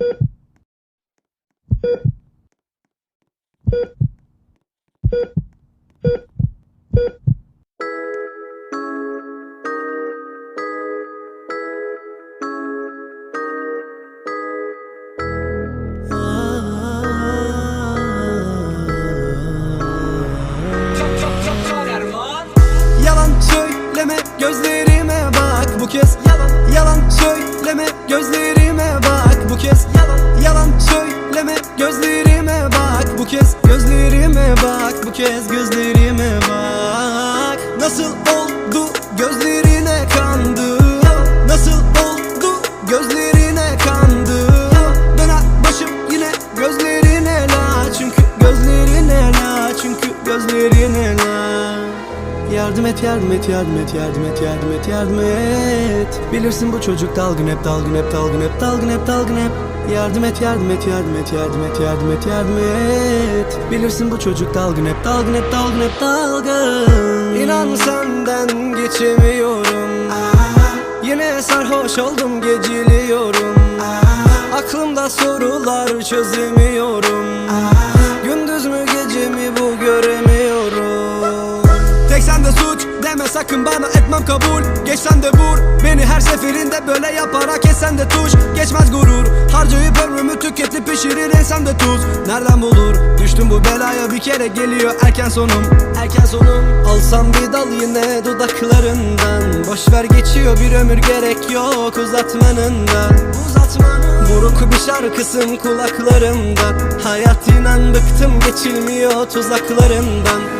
Huh? kez gözlerime et yardım et yardım et yardım et yardım et yardım et Bilirsin bu çocuk dalgın hep dalgın hep dalgın hep dalgın hep dalgın hep. Yardım et yardım et yardım et yardım et yardım et yardım et. Bilirsin bu çocuk dalgın hep dalgın hep dalgın hep dalgın. İnan senden geçemiyorum. Yine sarhoş oldum geciliyorum. Aklımda sorular çözemiyorum. Gündüz sakın bana etmem kabul. Geç sen de vur. Beni her seferinde böyle yaparak esen de tuş. Geçmez gurur. Harcayıp ömrümü tüketip pişirir insan de tuz. Nereden bulur? Düştüm bu belaya bir kere geliyor erken sonum. Erken sonum. Alsam bir dal yine dudaklarından. Boşver geçiyor bir ömür gerek yok uzatmanın da Uzatmanın. Buruk bir şarkısın kulaklarımda Hayat inan bıktım geçilmiyor tuzaklarından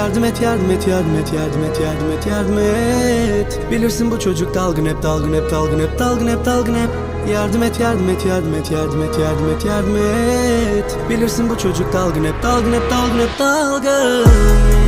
Yardım et yardım et yardım et yardım et yardım et yardım et Bilirsin bu çocuk dalgın hep dalgın hep dalgın hep dalgın hep dalgın hep Yardım et yardım et yardım et yardım et yardım et yardım et Bilirsin bu çocuk dalgın hep dalgın hep dalgın hep dalgın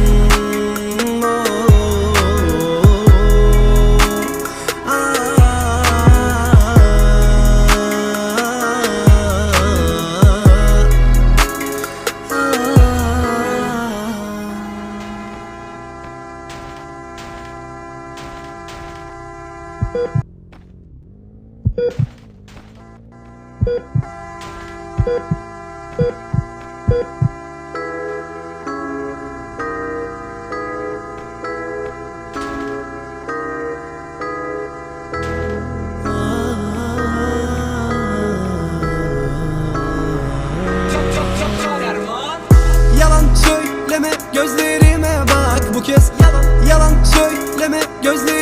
gözlerime bak bu kez. Yalan yalan söyleme gözlerime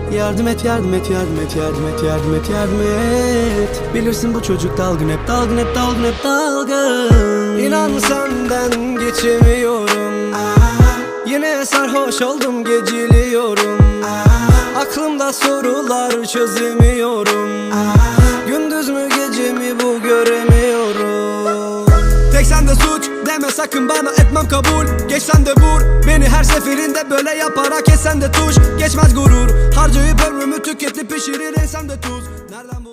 Yardım et yardım et yardım et yardım et yardım et yardım et. Bilirsin bu çocuk dalgın hep dalgın hep dalgın hep dalgın. İnan senden geçemiyorum. Yine sarhoş oldum geciliyorum. Aklımda sorular çözemiyorum. Gündüz mü gece mi bu göremiyorum. Tek sende suç deme sakın bana etmem kabul. Geç sen de vur her seferinde böyle yaparak esen de tuş. Geçmez gurur. Harcayıp ömrümü tüketip pişirir insan de tuz. Nereden